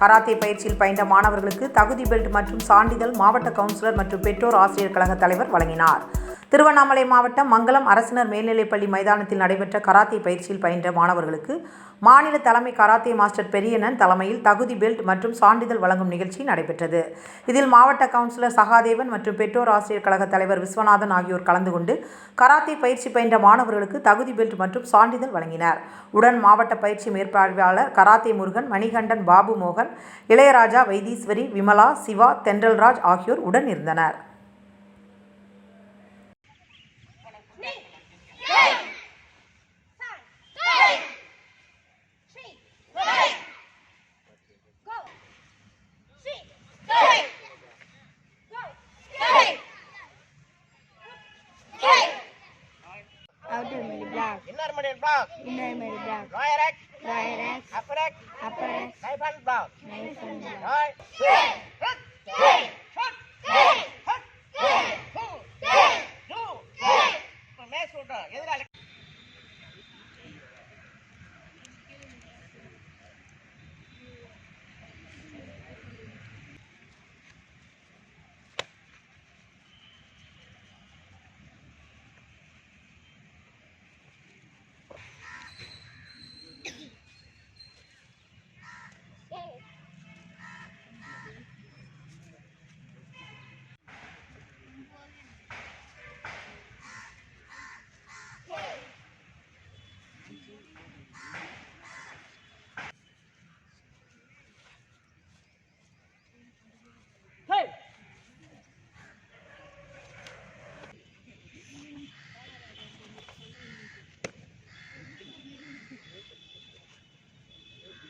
Karate பயிற்சியில் பயின்ற மாணவர்களுக்கு தகுதி பெல்ட் மற்றும் சான்றிதழ் மாவட்ட கவுன்சிலர் மற்றும் பெற்றோர் ஆசிரியர் கழக தலைவர் வழங்கினார். திருவண்ணாமலை மாவட்டம் மங்கலம் அரசினர் மேல்நிலைப்பள்ளி மைதானத்தில் நடைபெற்ற கராத்தே பயிற்சியில் பயின்ற மாணவர்களுக்கு மாநில தலைமை கராத்தே மாஸ்டர் பெரியனன் தலைமையில் தகுதி பெல்ட் மற்றும் சான்றிதழ் வழங்கும் நிகழ்ச்சி நடைபெற்றது. இதில் மாவட்ட கவுன்சிலர் சகாதேவன் மற்றும் பெற்றோர் ஆசிரியர் கழக தலைவர் விஸ்வநாதன் ஆகியோர் கலந்து கொண்டு கராத்தே பயிற்சி பயின்ற மாணவர்களுக்கு தகுதி பெல்ட் மற்றும் சான்றிதழ் வழங்கினர். உடன் மாவட்ட பயிற்சி மேற்பார்வையாளர் கராத்தே முருகன் மணிகண்டன் பாபு மோகன் இளையராஜா வைத்தீஸ்வரி விமலா சிவா தென்றல்ராஜ் ஆகியோர் உடன் இருந்தனர் Outer middle block, Inner middle block, inner middle block, lower X, lower X, upper X, upper X, knife and block. knife and block. Right. Match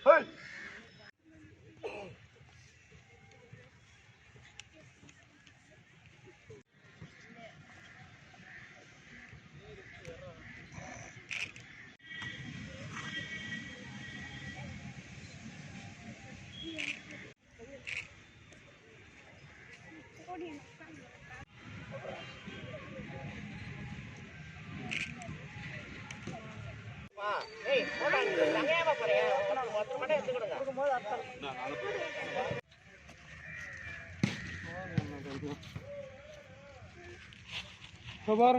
はい哎，我看你两眼吧，不得。கொடுங்க